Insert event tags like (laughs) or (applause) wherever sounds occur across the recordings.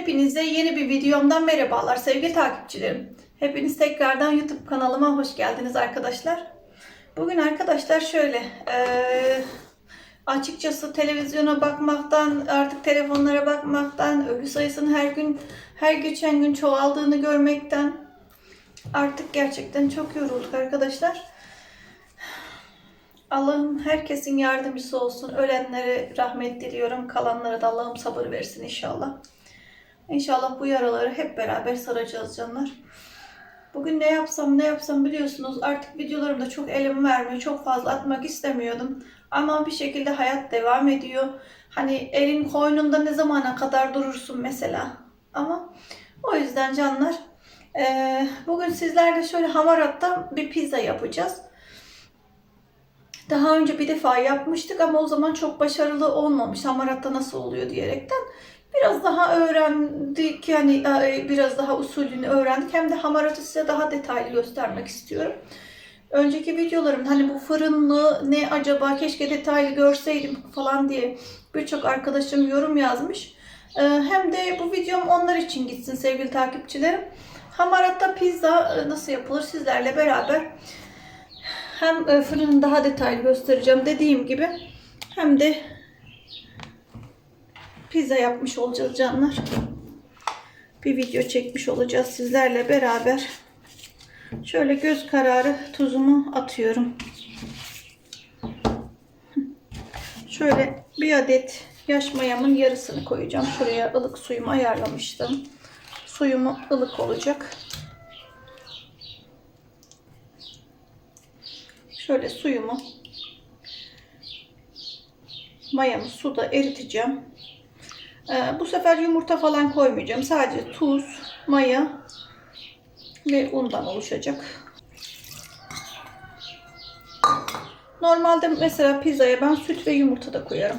Hepinize yeni bir videomdan merhabalar sevgili takipçilerim. Hepiniz tekrardan YouTube kanalıma hoş geldiniz arkadaşlar. Bugün arkadaşlar şöyle eee, açıkçası televizyona bakmaktan artık telefonlara bakmaktan ölü sayısının her gün her geçen gün çoğaldığını görmekten artık gerçekten çok yorulduk arkadaşlar. Allah'ım herkesin yardımcısı olsun. Ölenlere rahmet diliyorum. Kalanlara da Allah'ım sabır versin inşallah. İnşallah bu yaraları hep beraber saracağız canlar. Bugün ne yapsam ne yapsam biliyorsunuz artık videolarımda çok elim vermiyor. Çok fazla atmak istemiyordum. Ama bir şekilde hayat devam ediyor. Hani elin koynunda ne zamana kadar durursun mesela. Ama o yüzden canlar eee, bugün sizlerle şöyle hamarattan bir pizza yapacağız. Daha önce bir defa yapmıştık ama o zaman çok başarılı olmamış. Hamaratta nasıl oluyor diyerekten. Biraz daha öğrendik yani e, biraz daha usulünü öğrendik. Hem de hamaratı size daha detaylı göstermek istiyorum. Önceki videolarımda hani bu fırınlı ne acaba keşke detaylı görseydim falan diye birçok arkadaşım yorum yazmış. E, Hem de bu videom onlar için gitsin sevgili takipçilerim. Hamaratta pizza e, nasıl yapılır sizlerle beraber hem fırını daha detaylı göstereceğim dediğim gibi hem de pizza yapmış olacağız canlar. Bir video çekmiş olacağız sizlerle beraber. Şöyle göz kararı tuzumu atıyorum. Şöyle bir adet yaş mayamın yarısını koyacağım. Şuraya ılık suyumu ayarlamıştım. Suyumu ılık olacak. Şöyle suyumu mayamı suda eriteceğim. Ee, bu sefer yumurta falan koymayacağım. Sadece tuz, maya ve undan oluşacak. Normalde mesela pizzaya ben süt ve yumurta da koyarım.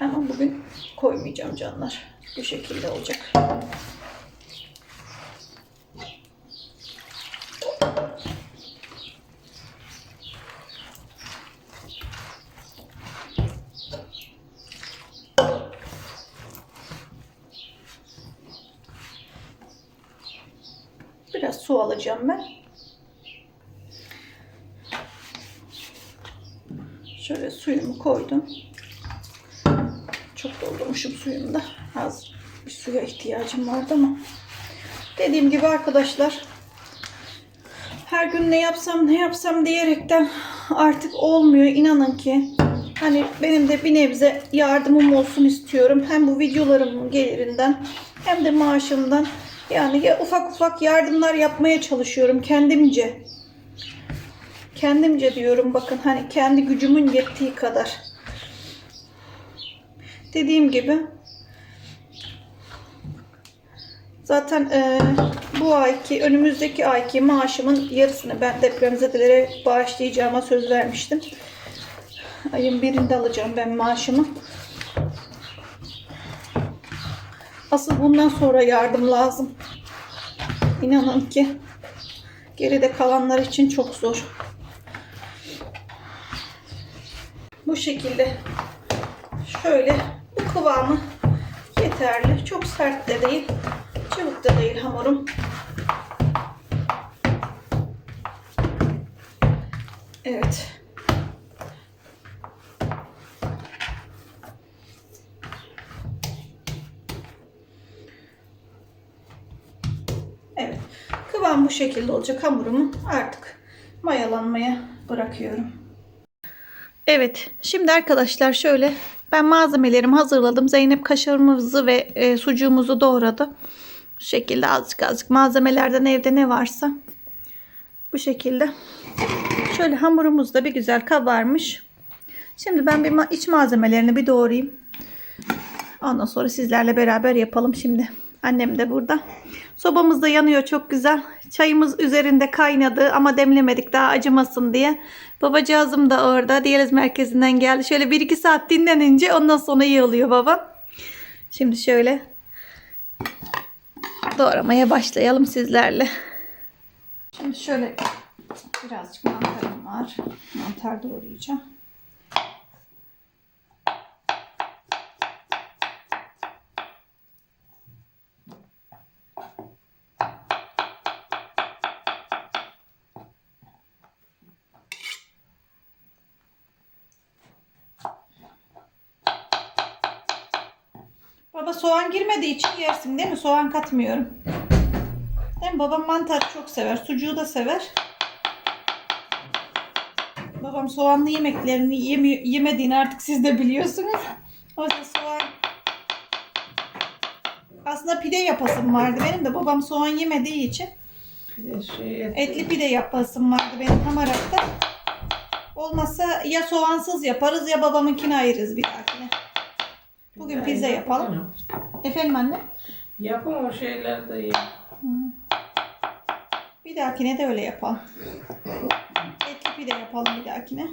Ama bugün koymayacağım canlar. Bu şekilde olacak. Biraz su alacağım ben. Şöyle suyumu koydum. Çok doldurmuşum suyumu da. Az bir suya ihtiyacım vardı ama. Dediğim gibi arkadaşlar her gün ne yapsam ne yapsam diyerekten artık olmuyor. İnanın ki hani benim de bir nebze yardımım olsun istiyorum. Hem bu videolarımın gelirinden hem de maaşımdan. Yani ya ufak ufak yardımlar yapmaya çalışıyorum kendimce. Kendimce diyorum bakın hani kendi gücümün yettiği kadar. Dediğim gibi zaten e, bu ayki önümüzdeki ayki maaşımın yarısını ben depremzedelere bağışlayacağıma söz vermiştim. Ayın birinde alacağım ben maaşımı. Asıl bundan sonra yardım lazım. İnanın ki geride kalanlar için çok zor. Bu şekilde şöyle bu kıvamı yeterli. Çok sert de değil, çabuk da değil hamurum. Evet. Kıvam bu şekilde olacak. Hamurumu artık mayalanmaya bırakıyorum. Evet. Şimdi arkadaşlar şöyle ben malzemelerimi hazırladım. Zeynep kaşarımızı ve e, sucuğumuzu doğradı. Bu şekilde azıcık azıcık malzemelerden evde ne varsa bu şekilde. Şöyle hamurumuz da bir güzel kabarmış. Şimdi ben bir iç malzemelerini bir doğrayayım. Ondan sonra sizlerle beraber yapalım şimdi. Annem de burada. Sobamız da yanıyor çok güzel. Çayımız üzerinde kaynadı ama demlemedik daha acımasın diye. Babacığızım da orada diyaliz merkezinden geldi. Şöyle 1-2 saat dinlenince ondan sonra iyi oluyor baba. Şimdi şöyle doğramaya başlayalım sizlerle. Şimdi şöyle birazcık mantarım var. Mantar doğrayacağım. Baba soğan girmediği için yersin değil mi? Soğan katmıyorum. Değil mi? Babam mantar çok sever. Sucuğu da sever. Babam soğanlı yemeklerini yemi- yemediğini artık siz de biliyorsunuz. O yüzden soğan aslında pide yapasım vardı benim de babam soğan yemediği için şey et. etli pide yapasım vardı benim hamaratta. Olmazsa ya soğansız yaparız ya babamınkini ayırırız bir dahakine. Bugün pizza yapalım. Efendim anne? Yapın o şeyler de iyi. Bir dahakine de öyle yapalım. Etli pide yapalım bir dahakine.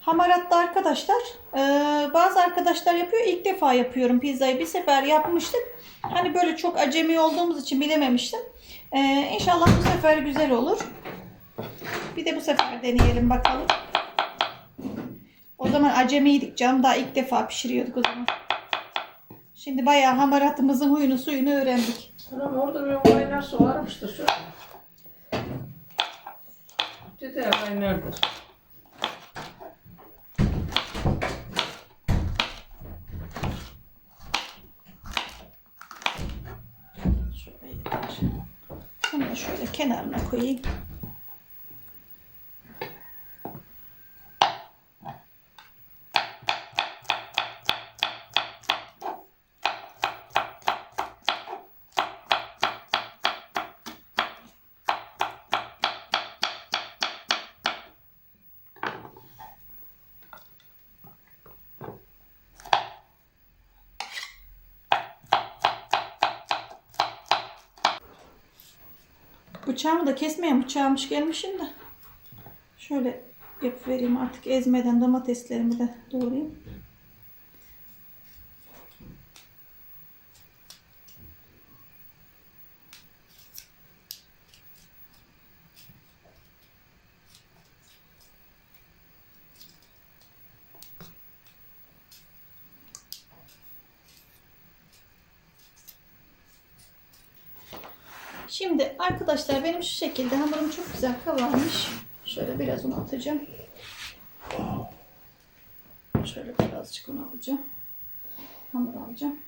Hamaratta arkadaşlar, eee, bazı arkadaşlar yapıyor. İlk defa yapıyorum pizzayı. Bir sefer yapmıştık. Hani böyle çok acemi olduğumuz için bilememiştim. Eee inşallah bu sefer güzel olur. Bir de bu sefer deneyelim bakalım. O zaman acemiydik canım. Daha ilk defa pişiriyorduk o zaman. Şimdi bayağı hamaratımızın huyunu suyunu öğrendik. Anam orada bir kaynar su varmıştır şu. Dede kaynardır. Şöyle şöyle kenarına koyayım. Bıçağımı da kesmeyen bıçağımış gelmişim de. Şöyle yapıvereyim artık ezmeden domateslerimi de doğrayayım. Şimdi arkadaşlar benim şu şekilde hamurum çok güzel kabarmış. Şöyle biraz un atacağım. Şöyle birazcık un alacağım. Hamur alacağım.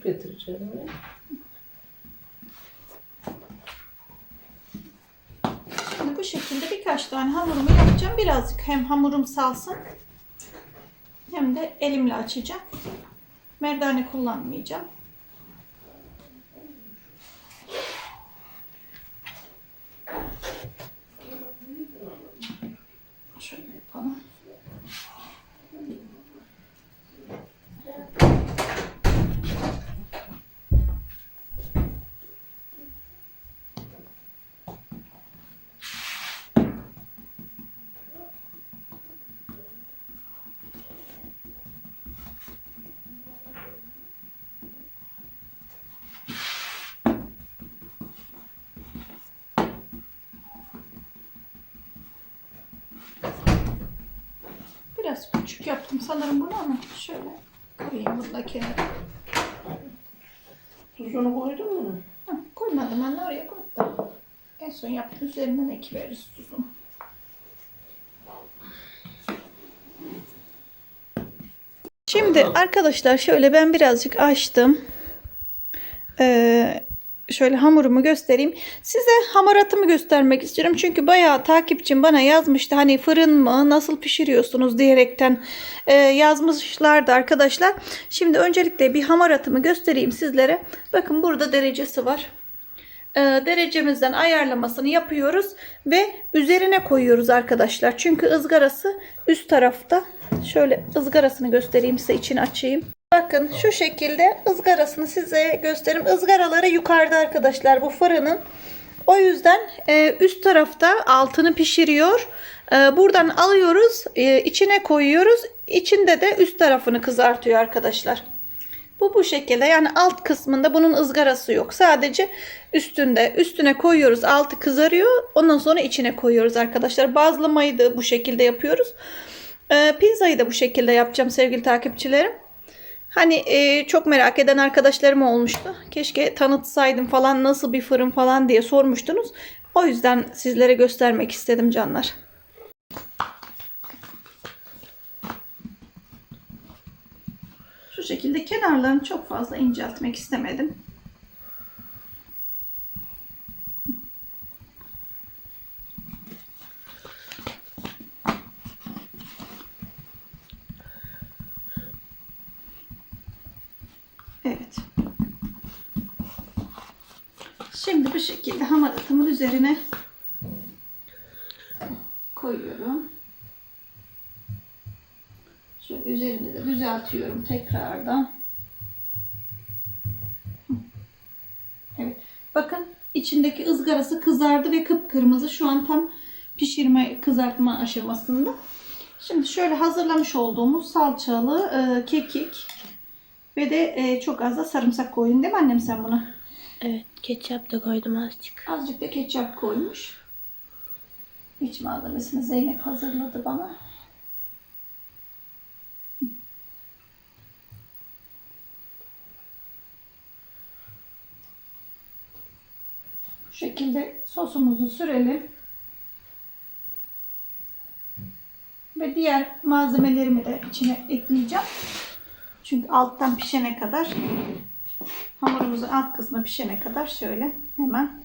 Tuzu getireceğim. Şimdi bu şekilde birkaç tane hamurumu yapacağım. Birazcık hem hamurum salsın hem de elimle açacağım. Merdane kullanmayacağım. Şöyle yapalım. Biraz küçük yaptım sanırım bunu ama şöyle koyayım bunu da kenara. Tuzunu koydun mu? Hı, koymadım anne oraya koydum. En son yaptım üzerinden ekiveriz tuzunu. Şimdi arkadaşlar şöyle ben birazcık açtım. Ee, şöyle hamurumu göstereyim. Size hamaratımı göstermek istiyorum. Çünkü bayağı takipçim bana yazmıştı. Hani fırın mı nasıl pişiriyorsunuz diyerekten e, yazmışlardı arkadaşlar. Şimdi öncelikle bir hamaratımı göstereyim sizlere. Bakın burada derecesi var. E, derecemizden ayarlamasını yapıyoruz ve üzerine koyuyoruz arkadaşlar. Çünkü ızgarası üst tarafta. Şöyle ızgarasını göstereyim size içini açayım. Bakın şu şekilde ızgarasını size göstereyim. Izgaraları yukarıda arkadaşlar bu fırının. O yüzden e, üst tarafta altını pişiriyor. Ee, buradan alıyoruz, e, içine koyuyoruz. İçinde de üst tarafını kızartıyor arkadaşlar. Bu bu şekilde yani alt kısmında bunun ızgarası yok. Sadece üstünde üstüne koyuyoruz altı kızarıyor. Ondan sonra içine koyuyoruz arkadaşlar. Bazlamayı da bu şekilde yapıyoruz. Ee, pizzayı da bu şekilde yapacağım sevgili takipçilerim. Hani e, çok merak eden arkadaşlarım olmuştu. Keşke tanıtsaydım falan nasıl bir fırın falan diye sormuştunuz. O yüzden sizlere göstermek istedim canlar. Şu şekilde kenarlarını çok fazla inceltmek istemedim. Evet. Şimdi bu şekilde hamaratımın üzerine koyuyorum. Şöyle üzerinde de düzeltiyorum tekrardan. Evet. Bakın içindeki ızgarası kızardı ve kıpkırmızı. Şu an tam pişirme, kızartma aşamasında. Şimdi şöyle hazırlamış olduğumuz salçalı e, kekik ve de e, çok az da sarımsak koyun değil mi annem sen buna? Evet, ketçap da koydum azıcık. Azıcık da ketçap koymuş. İç malzemesini Zeynep hazırladı bana. Bu şekilde sosumuzu sürelim. Ve diğer malzemelerimi de içine ekleyeceğim. Çünkü alttan pişene kadar hamurumuzun alt kısmı pişene kadar şöyle hemen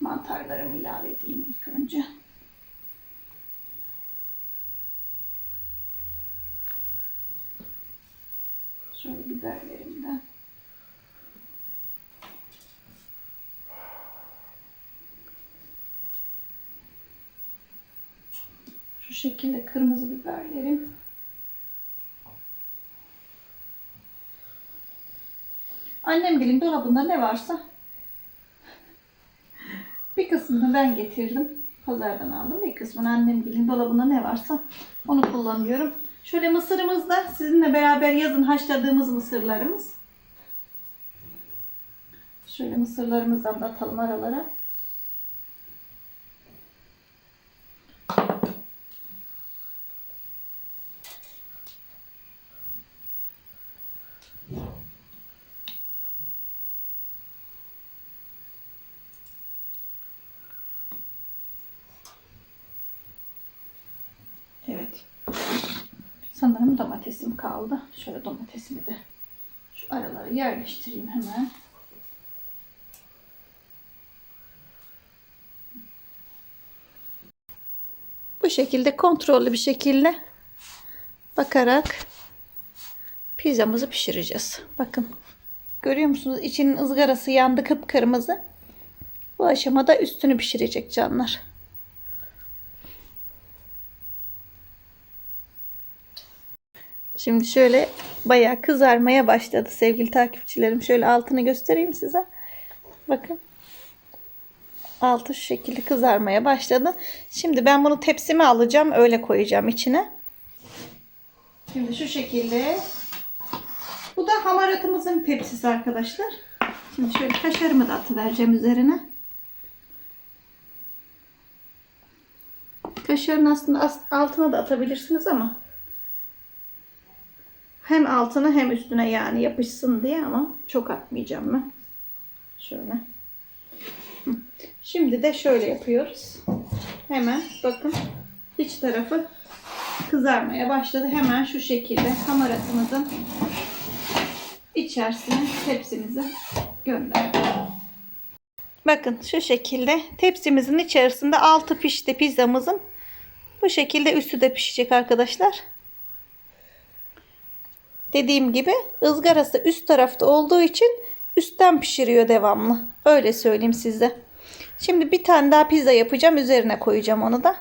mantarlarımı ilave edeyim ilk önce. Şöyle biberlerimden. Şu şekilde kırmızı biberlerim. Annem gelin dolabında ne varsa bir kısmını ben getirdim. Pazardan aldım. Bir kısmını annem gelin dolabında ne varsa onu kullanıyorum. Şöyle mısırımız da sizinle beraber yazın haşladığımız mısırlarımız. Şöyle mısırlarımızdan da atalım aralara. Evet. Sanırım domatesim kaldı. Şöyle domatesimi de şu aralara yerleştireyim hemen. Bu şekilde kontrollü bir şekilde bakarak pizzamızı pişireceğiz. Bakın. Görüyor musunuz? İçinin ızgarası yandı kıpkırmızı. Bu aşamada üstünü pişirecek canlar. Şimdi şöyle bayağı kızarmaya başladı sevgili takipçilerim. Şöyle altını göstereyim size. Bakın. Altı şu şekilde kızarmaya başladı. Şimdi ben bunu tepsime alacağım. Öyle koyacağım içine. Şimdi şu şekilde. Bu da hamaratımızın tepsisi arkadaşlar. Şimdi şöyle kaşarımı da atıvereceğim üzerine. Kaşarın aslında as- altına da atabilirsiniz ama hem altına hem üstüne yani yapışsın diye ama çok atmayacağım ben. Şöyle. (laughs) Şimdi de şöyle yapıyoruz. Hemen bakın iç tarafı kızarmaya başladı. Hemen şu şekilde hamaratımızın içerisine tepsimizi gönderdim. Bakın şu şekilde tepsimizin içerisinde altı pişti pizzamızın. Bu şekilde üstü de pişecek arkadaşlar. Dediğim gibi ızgarası üst tarafta olduğu için üstten pişiriyor devamlı. Öyle söyleyeyim size. Şimdi bir tane daha pizza yapacağım. Üzerine koyacağım onu da.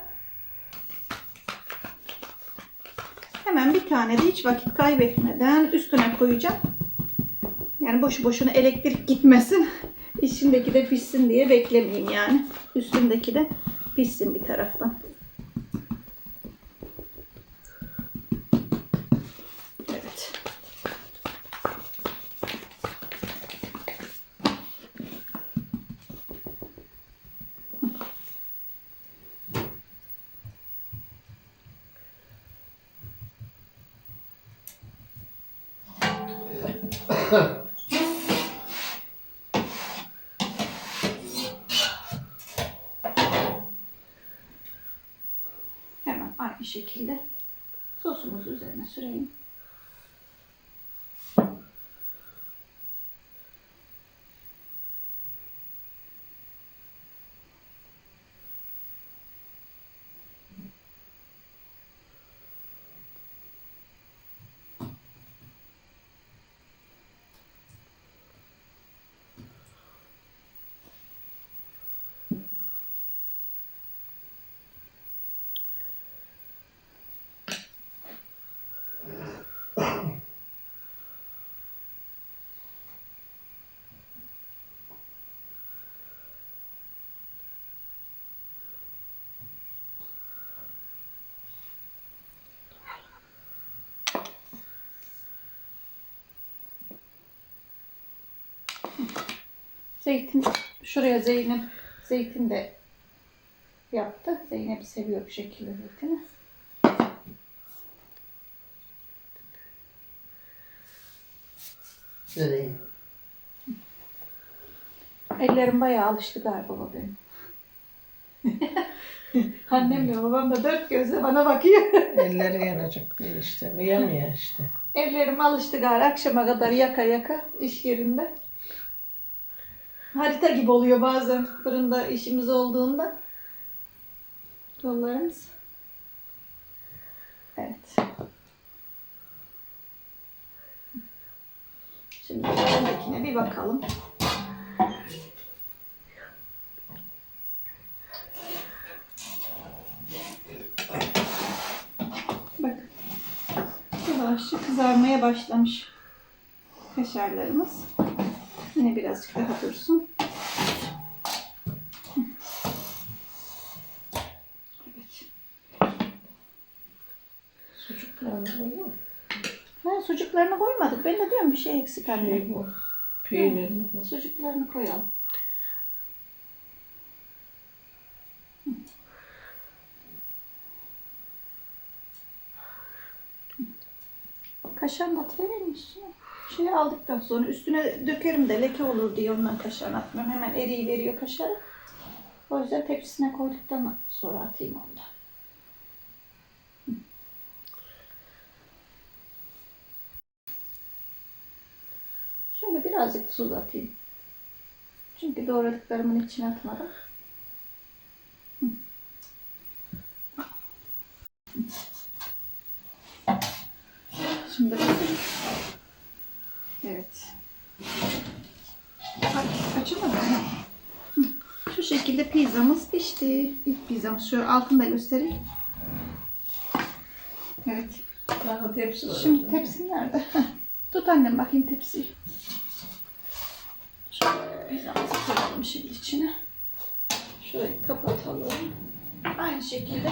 Hemen bir tane de hiç vakit kaybetmeden üstüne koyacağım. Yani boşu boşuna elektrik gitmesin. (laughs) İçindeki de pişsin diye beklemeyeyim yani. Üstündeki de pişsin bir taraftan. Evet. Hemen aynı şekilde sosumuzu üzerine sürelim. Zeytin, şuraya Zeynep zeytin de yaptı. Zeynep seviyor bu şekilde zeytini. Nereye? Ellerim bayağı alıştı galiba baba benim. (laughs) Annemle babam da dört gözle bana bakıyor. (laughs) Elleri yanacak diye işte. Kıyamıyor işte. Ellerim alıştı galiba akşama kadar yaka yaka iş yerinde. Harita gibi oluyor bazen fırında işimiz olduğunda. Kollarımız. Evet. Şimdi öndekine bir bakalım. Bak. Yavaşça kızarmaya başlamış kaşarlarımız. Yine birazcık daha dursun. Evet. Sucuklarını koyuyor mu? Ha, sucuklarını koymadık. Ben de diyorum bir şey eksik anne. Şey bu. Peynirini koy. Sucuklarını koyalım. Kaşarını atıverir misin? Şey aldıktan sonra üstüne dökerim de leke olur diye ondan kaşarını atmıyorum. Hemen eriyi veriyor kaşarı. O yüzden tepsisine koyduktan sonra atayım onu. Şöyle birazcık tuz atayım. Çünkü doğradıklarımın içine atmadım. Şimdi bakayım. Evet. Aç, açılmadı mı? Hı. Şu şekilde pizzamız pişti. İlk pizzamız. Şu altını da göstereyim. Evet. Daha tepsi var. Şimdi tepsi nerede? Tut annem bakayım tepsiyi. Şöyle pizzamızı koyalım şimdi içine. Şurayı kapatalım. Aynı şekilde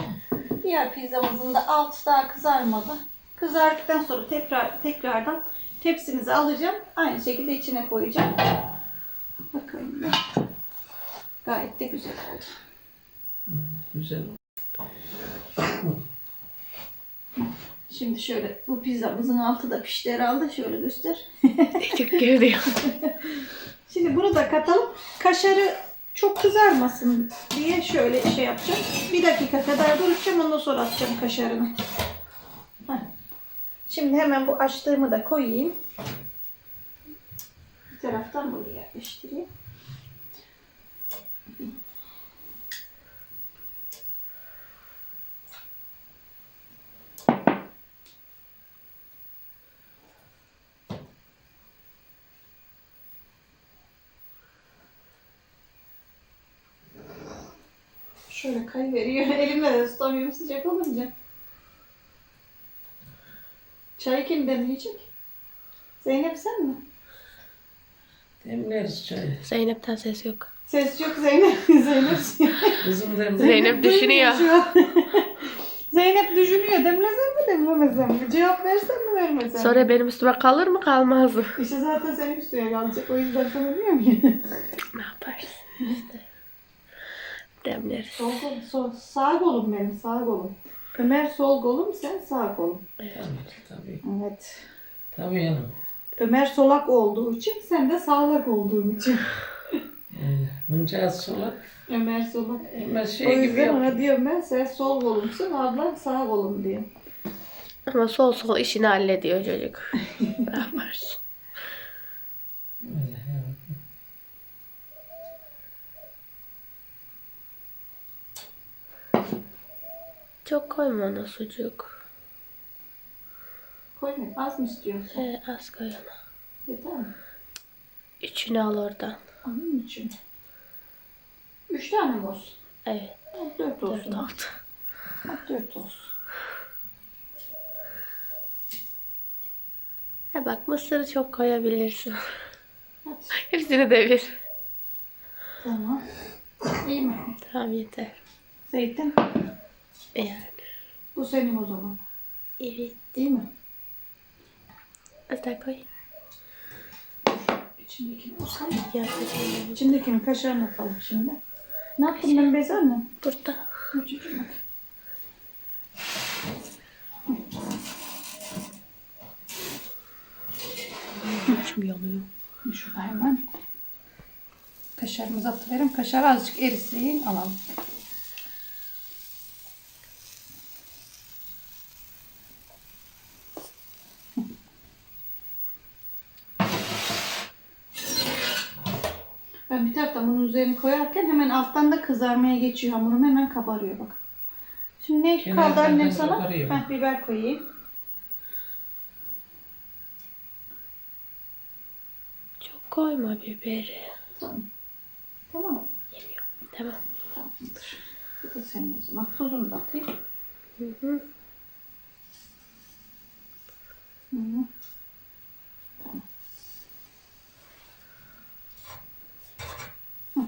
diğer pizzamızın da altı daha kızarmadı. Kızardıktan sonra tekrar tekrardan tepsimizi alacağım. Aynı şekilde içine koyacağım. Bakayım da. Gayet de güzel oldu. Güzel. Şimdi şöyle bu pizzamızın altı da pişti herhalde. Şöyle göster. Çok görüyor. (laughs) Şimdi bunu da katalım. Kaşarı çok kızarmasın diye şöyle şey yapacağım. Bir dakika kadar duracağım ondan sonra atacağım kaşarını. Şimdi hemen bu açtığımı da koyayım. Bir taraftan buraya yerleştireyim. Şöyle kay veriyor. (laughs) Elimle de tutamıyorum sıcak olunca. Çay kim demleyecek? Zeynep sen mi? Demleriz çayı. Zeynep'ten ses yok. Ses yok Zeynep. (laughs) Zeynep. Kızım da Zeynep düşünüyor. şu an. (laughs) Zeynep düşünüyor. Demlesem mi demlemesem mi? Cevap versem mi vermesem mi? Sonra benim üstüme kalır mı kalmaz mı? İşte zaten senin üstüne kalacak. O yüzden sana diyorum ya. (laughs) Ne yaparsın işte. Demleriz. Sol sol, sağ kolum benim, sağ kolum. Ömer sol kolum, sen sağ kolum. Tabii tabii. Evet. Tabii yanım. Ömer solak olduğu için, sen de sağlak olduğun için. (laughs) Mıncağız solak. Ömer solak. O şey gibi yüzden ona yap. diyorum ben, sen sol kolumsun, ablan sağ kolum diyor. Ama sol sol işini hallediyor çocuk. (laughs) ne yaparsın? Öyle, evet. Çok koyma ona sucuk. Koyma, az mı istiyorsun? Ee, az koy ona. Yeter mi? Üçünü al oradan. Onun için. Üç tane mi olsun? Evet. Dört Dört olsun. oldu. Hadi dört olsun. Ha bak mısırı çok koyabilirsin. Hadi. Hepsini devir. Tamam. İyi mi? Tamam yeter. Zeytin. Yani. Bu senin o zaman. Evet. Değil mi? Az daha koy. İçindekini bakalım. Yardım İçindekini kaşarını atalım şimdi. Ne yaptım ben bez annem? Burada. Çocuğum bak. İçim yanıyor. Şurada hemen. Kaşarımızı atıverim. Kaşar azıcık erisin alalım. Ben bir taraftan bunun üzerine koyarken hemen alttan da kızarmaya geçiyor hamurum. Hemen kabarıyor bak. Şimdi ne Kenardan kaldı annem sana? kabarıyor. Heh, biber koyayım. Çok koyma biberi. Tamam. Tamam. Yemiyorum. Tamam. Tamamdır. Bu da senin o zaman. Tuzunu da atayım. Hı hı. Hı -hı. Tamam. Hı.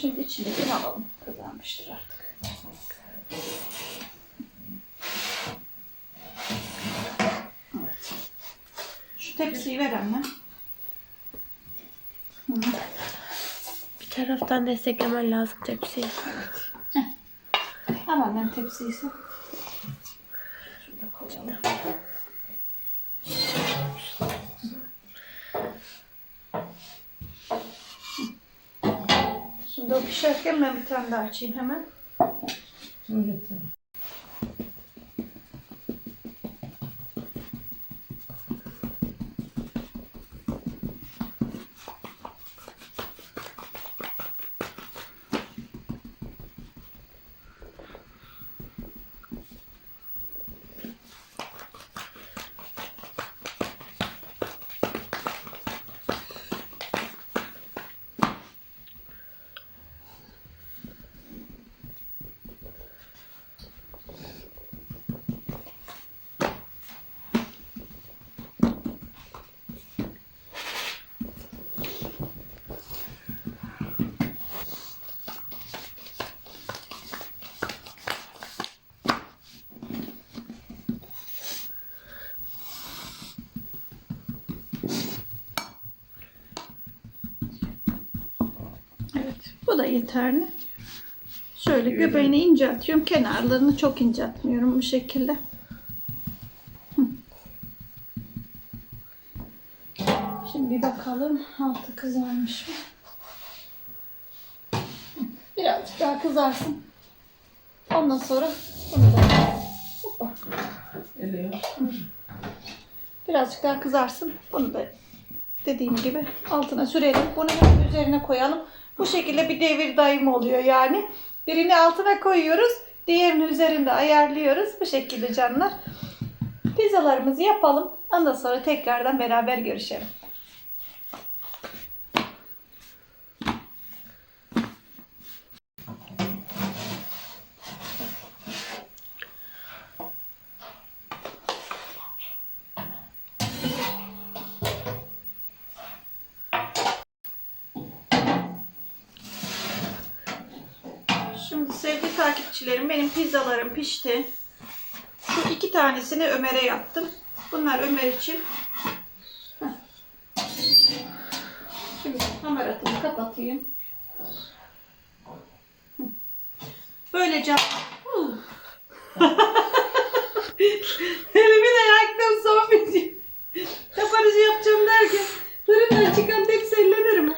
Şimdi içindekini alalım. Kızarmıştır artık. Evet. Şu tepsiyi ver anne. Bir taraftan desteklemen lazım tepsiyi. Al annem tepsiyi sen. Şurada koyalım. Şimdi o pişerken ben bir tane daha açayım hemen. Öyle tamam. Evet, bu da yeterli. Şöyle göbeğini inceltiyorum. Kenarlarını çok inceltmiyorum bu şekilde. Şimdi bir bakalım altı kızarmış mı? Birazcık daha kızarsın. Ondan sonra bunu da. Birazcık daha kızarsın. Bunu da dediğim gibi altına sürelim. Bunu hemen üzerine koyalım. Bu şekilde bir devir daim oluyor yani. Birini altına koyuyoruz. Diğerini üzerinde ayarlıyoruz. Bu şekilde canlar. Pizzalarımızı yapalım. Ondan sonra tekrardan beraber görüşelim. Sevgili takipçilerim benim pizzalarım pişti. Şu iki tanesini Ömer'e yaptım. Bunlar Ömer için. Şimdi hamaratımı kapatayım. Böylece. (laughs) Elimi de yaktım son video. Yapacağım derken fırından çıkan tepsi ellenir mi?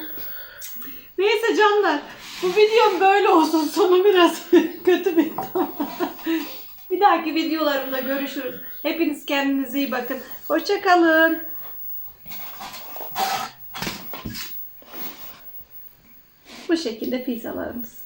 Neyse canlar bu videom böyle olsun. Sonu biraz (laughs) kötü bitti. Bir dahaki videolarımda görüşürüz. Hepiniz kendinize iyi bakın. Hoşçakalın. Bu şekilde pizzalarımız.